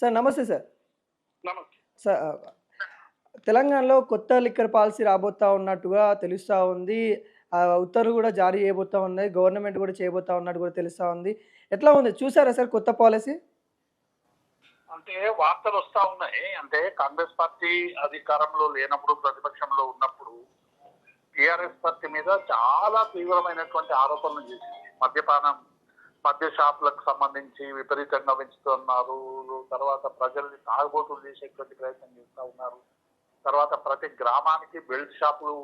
Sir నమస్తే sir. Sir తెలంగాణలో కొత్త లిక్కర్ పాలసీ రాబోతా ఉన్నట్టుగా తెలుస్తూ ఉంది. ఉత్తర్వులు కూడా జారీ చేయబోతా ఉన్నాయి. గవర్నమెంట్ కూడా చేయబోతా ఉన్నట్టు కూడా తెలుస్తూ ఉంది. ఎట్లా ఉంది? చూసారా సార్ కొత్త పాలసీ? అంటే వార్తలు వస్తా ఉన్నాయి. అంటే కాంగ్రెస్ పార్టీ అధికారంలో లేనప్పుడు ప్రతిపక్షంలో ఉన్నప్పుడు టిఆర్ఎస్ పార్టీ మీద చాలా తీవ్రమైనటువంటి ఆరోపణలు చేసింది. మద్యపానం మద్య షాపులకు సంబంధించి విపరీతంగా పెంచుతున్నారు. తర్వాత ప్రజల్ని తాగుబోతులు చేసేటువంటి ప్రయత్నం చేస్తూ ఉన్నారు. తర్వాత ప్రతి గ్రామానికి బెల్ట్ షాపులు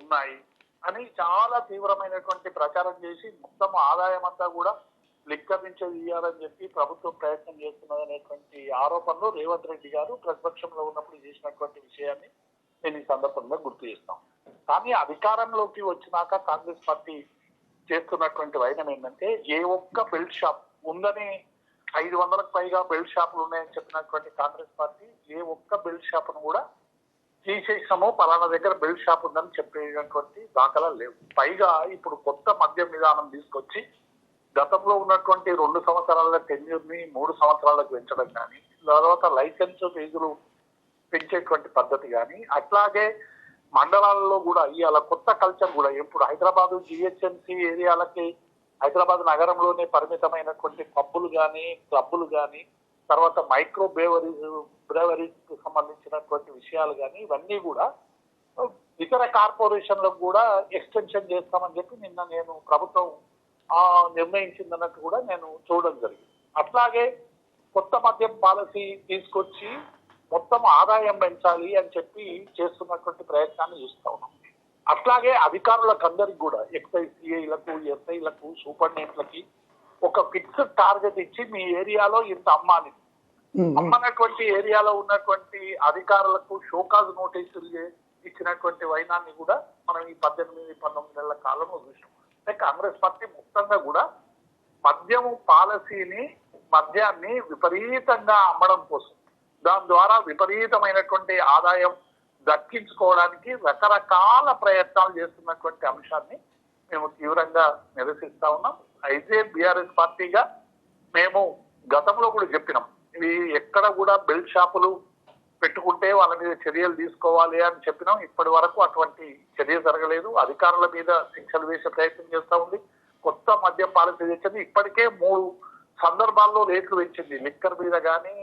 ఉన్నాయి అని చాలా తీవ్రమైనటువంటి ప్రచారం చేసి మొత్తం ఆదాయం అంతా కూడా లిక్కరించే ఇయ్యాలని చెప్పి ప్రభుత్వం ప్రయత్నం చేస్తున్నది అనేటువంటి ఆరోపణలు రేవంత్ రెడ్డి గారు ప్రతిపక్షంలో ఉన్నప్పుడు చేసినటువంటి విషయాన్ని నేను ఈ సందర్భంగా గుర్తు చేస్తాం కానీ అధికారంలోకి వచ్చినాక కాంగ్రెస్ పార్టీ చేస్తున్నటువంటి వైనం ఏంటంటే ఏ ఒక్క బెల్ట్ షాప్ ఉందని ఐదు వందలకు పైగా బెల్ట్ షాపులు ఉన్నాయని చెప్పినటువంటి కాంగ్రెస్ పార్టీ ఏ ఒక్క బెల్ట్ షాపును కూడా తీసేసాము పలానా దగ్గర బెల్ట్ షాప్ ఉందని చెప్పేటటువంటి దాఖలా లేవు. పైగా ఇప్పుడు కొత్త మద్యం విధానం తీసుకొచ్చి గతంలో ఉన్నటువంటి రెండు సంవత్సరాల టెన్యూర్ని మూడు సంవత్సరాలకు పెంచడం కానీ తర్వాత లైసెన్స్ ఫీజులు పెంచేటువంటి పద్ధతి కానీ అట్లాగే మండలాల్లో కూడా ఇవాళ కొత్త కల్చర్ కూడా ఇప్పుడు హైదరాబాద్ జిహెచ్ఎంసీ ఏరియాలకి హైదరాబాద్ నగరంలోనే పరిమితమైనటువంటి పబ్బులు కానీ క్లబ్బులు కానీ తర్వాత మైక్రో బ్రేవరీస్ బ్రేవరీకి సంబంధించినటువంటి విషయాలు కానీ ఇవన్నీ కూడా ఇతర కార్పొరేషన్లకు కూడా ఎక్స్టెన్షన్ చేస్తామని చెప్పి నిన్న నేను ప్రభుత్వం నిర్ణయించిందన్నట్టు కూడా నేను చూడడం జరిగింది. అట్లాగే కొత్త మద్యం పాలసీ తీసుకొచ్చి మొత్తం ఆదాయం పెంచాలి అని చెప్పి చేస్తున్నటువంటి ప్రయత్నాన్ని చూస్తా ఉన్నాం. అట్లాగే అధికారులకు అందరికి కూడా ఎక్సైజ్ సిఐలకు ఎస్ఐలకు సూపరింటెండెంట్లకి ఒక ఫిక్స్డ్ టార్గెట్ ఇచ్చి మీ ఏరియాలో ఇంత అమ్మాలి. అమ్మనటువంటి ఏరియాలో ఉన్నటువంటి అధికారులకు షోకాజ్ నోటీసులు ఇచ్చినటువంటి వైనాన్ని కూడా మనం ఈ పద్దెనిమిది పంతొమ్మిది నెలల కాలంలో చూసాం అంటే కాంగ్రెస్ పార్టీ మొత్తంగా కూడా మద్యము పాలసీని మద్యాన్ని విపరీతంగా అమ్మడం కోసం దాని ద్వారా విపరీతమైనటువంటి ఆదాయం దక్కించుకోవడానికి రకరకాల ప్రయత్నాలు చేస్తున్నటువంటి అంశాన్ని మేము తీవ్రంగా నిరసిస్తా ఉన్నాం. అయితే బీఆర్ఎస్ పార్టీగా మేము గతంలో కూడా చెప్పినాం. ఇవి ఎక్కడ కూడా బెల్ట్ షాపులు పెట్టుకుంటే వాళ్ళ మీద చర్యలు తీసుకోవాలి అని చెప్పినాం. ఇప్పటి వరకు అటువంటి చర్య జరగలేదు. అధికారుల మీద శిక్షలు వేసే ప్రయత్నం చేస్తూ ఉంది. కొత్త మద్యం పాలసీ తెచ్చింది. ఇప్పటికే మూడు సందర్భాల్లో రేట్లు పెంచింది. లిక్కర్ మీద కానీ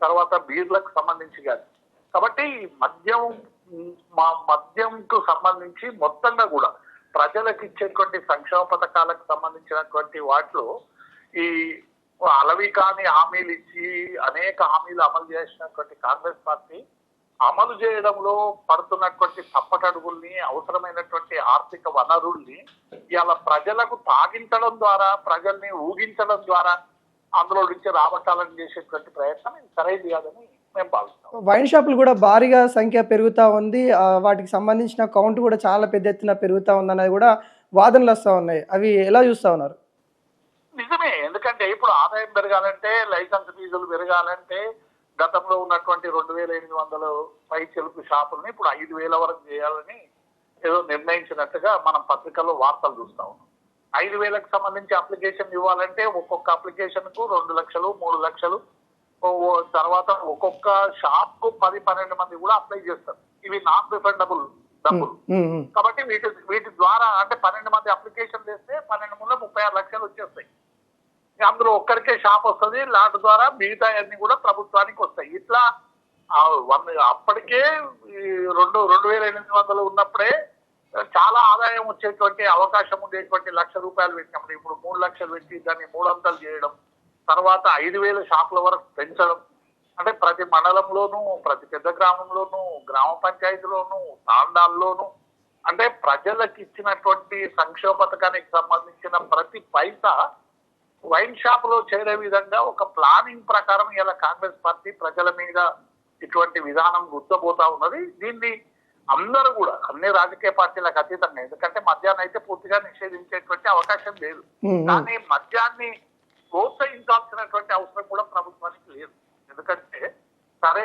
తర్వాత బీర్లకు సంబంధించి కానీ. కాబట్టి మద్యం మా మద్యంకు సంబంధించి మొత్తంగా కూడా ప్రజలకు ఇచ్చేటువంటి సంక్షేమ పథకాలకు సంబంధించినటువంటి వాటిలో ఈ అలవి కాని హామీలు ఇచ్చి అనేక హామీలు అమలు చేసినటువంటి కాంగ్రెస్ పార్టీ అమలు చేయడంలో పడుతున్నటువంటి తప్పటడుగుల్ని అవసరమైనటువంటి ఆర్థిక వనరుల్ని ఇవాళ ప్రజలకు తాగించడం ద్వారా ప్రజల్ని ఊగించడం ద్వారా అందులో నుంచి రాబట్టాలని చేసేటువంటి ప్రయత్నం సరైనది కాదని మేము భావిస్తాం. వైన్ షాపులు కూడా భారీగా సంఖ్య పెరుగుతూ ఉంది. వాటికి సంబంధించిన కౌంట్ కూడా చాలా పెద్ద ఎత్తున పెరుగుతూ ఉంది అనేది కూడా వాదనలు వస్తూ ఉన్నాయి. అవి ఎలా చూస్తూ ఉన్నారు? నిజమే ఎందుకంటే ఇప్పుడు ఆదాయం పెరగాలంటే లైసెన్స్ ఫీజులు పెరగాలంటే గతంలో ఉన్నటువంటి రెండు వేల ఎనిమిది వందల పై చెలుపు షాపుల్ని ఇప్పుడు ఐదు వేల వరకు చేయాలని ఏదో నిర్ణయించినట్టుగా మనం పత్రికల్లో వార్తలు చూస్తా ఉన్నాం. ఐదు వేలకు సంబంధించి అప్లికేషన్ ఇవ్వాలంటే ఒక్కొక్క అప్లికేషన్కు రెండు లక్షలు మూడు లక్షలు. తర్వాత ఒక్కొక్క షాప్కు పది పన్నెండు మంది కూడా అప్లై చేస్తారు. ఇవి నాన్ రిఫండబుల్ డబ్బులు. కాబట్టి వీటి వీటి ద్వారా అంటే పన్నెండు మంది అప్లికేషన్ చేస్తే పన్నెండు ముందు ముప్పై ఆరు లక్షలు వచ్చేస్తాయి. అందులో ఒక్కరికే షాప్ వస్తుంది లాట్ ద్వారా మిగతా అన్ని కూడా ప్రభుత్వానికి వస్తాయి. ఇట్లా అప్పటికే ఈ రెండు రెండు వేల ఎనిమిది వందలు ఉన్నప్పుడే చాలా ఆదాయం వచ్చేటువంటి అవకాశం ఉండేటువంటి లక్ష రూపాయలు పెట్టినప్పుడు ఇప్పుడు మూడు లక్షలు పెట్టి దాన్ని మూడొందలు చేయడం తర్వాత ఐదు వేల షాపుల వరకు పెంచడం. అంటే ప్రతి మండలంలోనూ ప్రతి పెద్ద గ్రామంలోనూ గ్రామ పంచాయతీలోనూ తాండాల్లోనూ అంటే ప్రజలకు ఇచ్చినటువంటి సంక్షేమ పథకానికి సంబంధించిన ప్రతి పైసా వైన్ షాప్లో చేరే విధంగా ఒక ప్లానింగ్ ప్రకారం ఇలా కాంగ్రెస్ పార్టీ ప్రజల మీద ఇటువంటి విధానం గుర్తపోతా ఉన్నది. దీన్ని అందరూ కూడా అన్ని రాజకీయ పార్టీలకు అతీతంగా ఎందుకంటే మద్యాన్ని అయితే పూర్తిగా నిషేధించేటువంటి అవకాశం లేదు. కానీ మద్యాన్ని ప్రోత్సహించాల్సినటువంటి అవసరం కూడా ప్రభుత్వానికి లేదు ఎందుకంటే సరే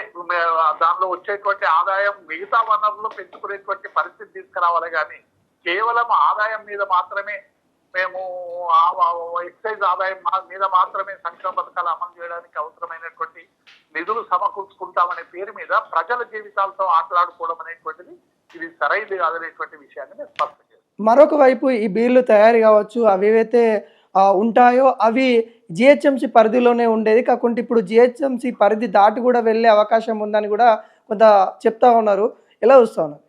దానిలో వచ్చేటువంటి ఆదాయం మిగతా వనరులు పెంచుకునేటువంటి పరిస్థితి తీసుకురావాలి కానీ కేవలం ఆదాయం మీద మాత్రమే మేము ఆ- ఎక్సైజ్ ఆదాయం మా- మీద మాత్రమే సంక్షేమ పథకాలు అమలు చేయడానికి అవసరమైనటువంటి నిధులు సమకూర్చుకుంటామనే పేరు మీద ప్రజల జీవితాలతో ఆటలాడుకోవడం అనేటువంటిది ఇది సరైనది కాదనేటువంటి విషయాన్ని నేను స్పష్టం మరొక వైపు ఈ బిల్లు తయారు కావచ్చు అవి అయితే ఉంటాయో అవి జిహెచ్ఎంసి పరిధిలోనే ఉండేది. కాకుంటే ఇప్పుడు జిహెచ్ఎంసి పరిధి దాటి కూడా వెళ్ళే అవకాశం ఉందని కూడా కొంత చెప్తా ఉన్నారు. ఎలా చూస్తా ఉన్నారు?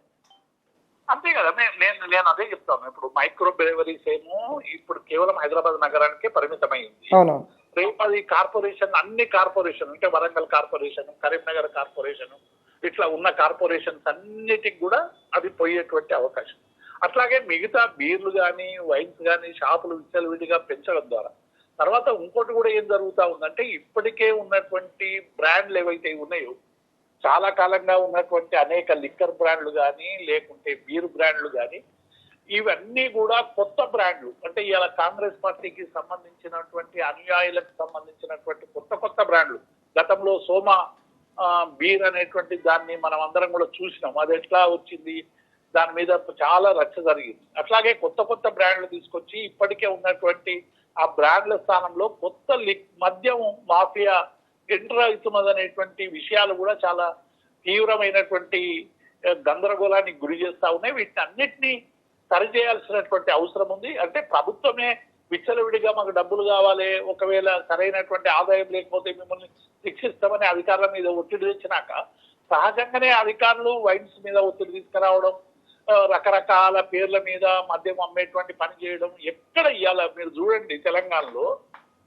అంతే కదా. నేను నేను అదే చెప్తాను. ఇప్పుడు మైక్రో బ్రేవరీస్ ఏమో ఇప్పుడు కేవలం హైదరాబాద్ నగరానికే పరిమితమైంది. రేపు అది కార్పొరేషన్ అన్ని కార్పొరేషన్ అంటే వరంగల్ కార్పొరేషన్ కరీంనగర్ కార్పొరేషన్ ఇట్లా ఉన్న కార్పొరేషన్స్ అన్నిటికి కూడా అది పోయేటువంటి అవకాశం. అట్లాగే మిగతా బీర్లు కానీ వైన్స్ కానీ షాపులు విచ్చలవిడిగా పెంచడం ద్వారా. తర్వాత ఇంకోటి కూడా ఏం జరుగుతా ఉందంటే ఇప్పటికే ఉన్నటువంటి బ్రాండ్లు ఏవైతే ఉన్నాయో చాలా కాలంగా ఉన్నటువంటి అనేక లిక్కర్ బ్రాండ్లు కానీ లేకుంటే బీర్ బ్రాండ్లు కానీ ఇవన్నీ కూడా కొత్త బ్రాండ్లు. అంటే ఇవాళ కాంగ్రెస్ పార్టీకి సంబంధించినటువంటి అనుయాయులకు సంబంధించినటువంటి కొత్త కొత్త బ్రాండ్లు. గతంలో సోమ బీర్ అనేటువంటి దాన్ని మనం అందరం కూడా చూసినాం. అది ఎట్లా వచ్చింది? దాని మీద చాలా రచ్చ జరిగింది. అట్లాగే కొత్త కొత్త బ్రాండ్లు తీసుకొచ్చి ఇప్పటికే ఉన్నటువంటి ఆ బ్రాండ్ల స్థానంలో కొత్త లిక్ మద్యం మాఫియా ఎంటర్ అనేటువంటి విషయాలు కూడా చాలా తీవ్రమైనటువంటి గందరగోళానికి గురి చేస్తా ఉన్నాయి. వీటిని అన్నిటినీ సరిచేయాల్సినటువంటి అవసరం ఉంది. అంటే ప్రభుత్వమే విచ్చలవిడిగా మాకు డబ్బులు కావాలి ఒకవేళ సరైనటువంటి ఆదాయం లేకపోతే మిమ్మల్ని శిక్షిస్తామని అధికారుల మీద ఒత్తిడి తెచ్చినాక సహజంగానే అధికారులు వైన్స్ మీద ఒత్తిడి తీసుకురావడం రకరకాల పేర్ల మీద మద్యం అమ్మేటువంటి పని చేయడం ఎక్కడ ఇవ్వాల మీరు చూడండి తెలంగాణలో.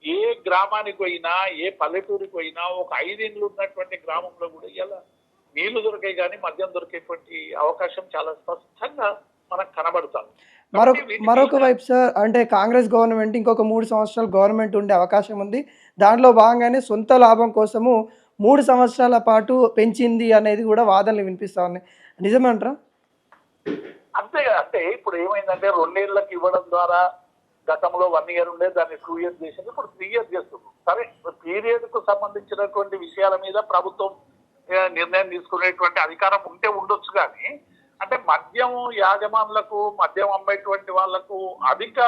ఏ గ్రామానికి పోయినా ఏ పల్లెటూరికి పోయినా ఒక ఐదేళ్ళు ఉన్నటువంటి గ్రామంలో కూడా ఇలా నీళ్ళు దొరికాయి కానీ మద్యం దొరికేటువంటి అవకాశం చాలా స్పష్టంగా మనకు కనబడుతుంది. మరొక మరొక వైపు సార్ అంటే కాంగ్రెస్ గవర్నమెంట్ ఇంకొక మూడు సంవత్సరాలు గవర్నమెంట్ ఉండే అవకాశం ఉంది. దాంట్లో భాగంగానే సొంత లాభం కోసము మూడు సంవత్సరాల పాటు పెంచింది అనేది కూడా వాదనలు వినిపిస్తా ఉన్నాయి. నిజమంటారా? అంతే అంటే ఇప్పుడు ఏమైందంటే రెండేళ్ళకు ఇవ్వడం ద్వారా గతంలో వన్ ఇయర్ ఉండే దాన్ని టూ ఇయర్స్ చేసింది. ఇప్పుడు త్రీ ఇయర్ చేస్తుంది సరే పీరియడ్కు సంబంధించినటువంటి విషయాల మీద ప్రభుత్వం నిర్ణయం తీసుకునేటువంటి అధికారం ఉంటే ఉండొచ్చు కానీ అంటే మద్యం యాజమానులకు మద్యం అమ్మేటువంటి వాళ్ళకు అధిక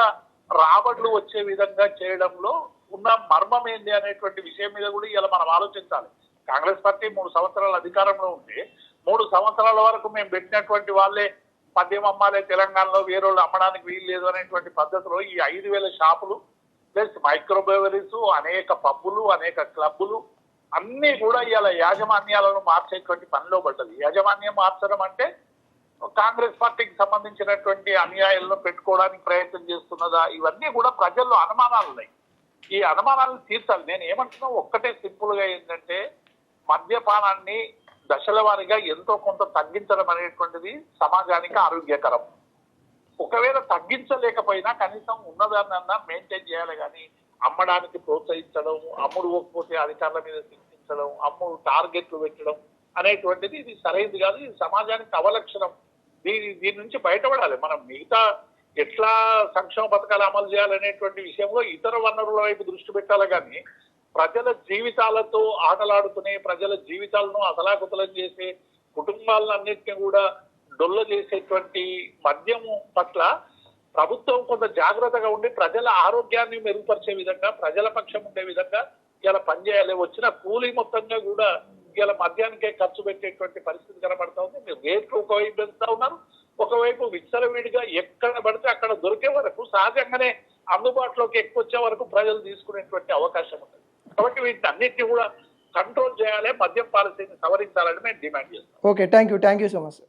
రాబడులు వచ్చే విధంగా చేయడంలో ఉన్న మర్మం ఏంటి అనేటువంటి విషయం మీద కూడా ఇలా మనం ఆలోచించాలి. కాంగ్రెస్ పార్టీ మూడు సంవత్సరాల అధికారంలో ఉంటే మూడు సంవత్సరాల వరకు మేము పెట్టినటువంటి వాళ్ళే మద్యం అమ్మాలే తెలంగాణలో వేరే వాళ్ళు అమ్మడానికి వీలు లేదు అనేటువంటి పద్ధతిలో ఈ ఐదు వేల షాపులు ప్లస్ మైక్రోబేవరీస్ అనేక పబ్బులు అనేక క్లబ్బులు అన్నీ కూడా ఇవాళ యాజమాన్యాలను మార్చేటువంటి పనిలో పడ్డది. యాజమాన్యం మార్చడం అంటే కాంగ్రెస్ పార్టీకి సంబంధించినటువంటి అన్యాయాలను పెట్టుకోవడానికి ప్రయత్నం చేస్తున్నదా? ఇవన్నీ కూడా ప్రజల్లో అనుమానాలు ఉన్నాయి. ఈ అనుమానాలను తీర్చాలి. నేను ఏమంటున్నా ఒక్కటే సింపుల్గా ఏంటంటే మద్యపానాన్ని దశల వారీగా ఎంతో కొంత తగ్గించడం అనేటువంటిది సమాజానికి ఆరోగ్యకరం. ఒకవేళ తగ్గించలేకపోయినా కనీసం ఉన్నదాన్నన్నా మెయింటైన్ చేయాలి కానీ అమ్మడానికి ప్రోత్సహించడం అమ్ముడు పోకపోతే అధికారుల మీద శిక్షించడం అమ్ముడు టార్గెట్లు పెట్టడం అనేటువంటిది ఇది సరైనది కాదు. ఇది సమాజానికి అవలక్షణం. దీని దీని నుంచి బయటపడాలి. మనం మిగతా ఎట్లా సంక్షేమ పథకాలు అమలు చేయాలనేటువంటి విషయంలో ఇతర వనరుల వైపు దృష్టి పెట్టాలి కానీ ప్రజల జీవితాలతో ఆటలాడుకునే ప్రజల జీవితాలను అతలాకుతలం చేసే కుటుంబాలన్నింటినీ కూడా డొల్ల చేసేటువంటి మద్యం పట్ల ప్రభుత్వం కొంత జాగ్రత్తగా ఉండి ప్రజల ఆరోగ్యాన్ని మెరుగుపరిచే విధంగా ప్రజల పక్షం ఉండే విధంగా ఇలా పనిచేయాలి వచ్చిన కూలీ మొత్తంగా కూడా ఇలా మద్యానికే ఖర్చు పెట్టేటువంటి పరిస్థితి కనబడతా ఉంది. మీరు రేట్లు ఒకవైపు పెంచుతా ఉన్నారు. ఒకవైపు విచ్చలవిడిగా ఎక్కడ పడితే అక్కడ దొరికే వరకు సహజంగానే అందుబాటులోకి ఎక్కువ వచ్చే వరకు ప్రజలు తీసుకునేటువంటి అవకాశం ఉంటుంది కాబట్టి వీటిని అన్నింటినీ కూడా కంట్రోల్ చేయాలి మద్యం పాలసీని సవరించాలని మేము డిమాండ్ చేస్తాం. Okay thank you thank you so much sir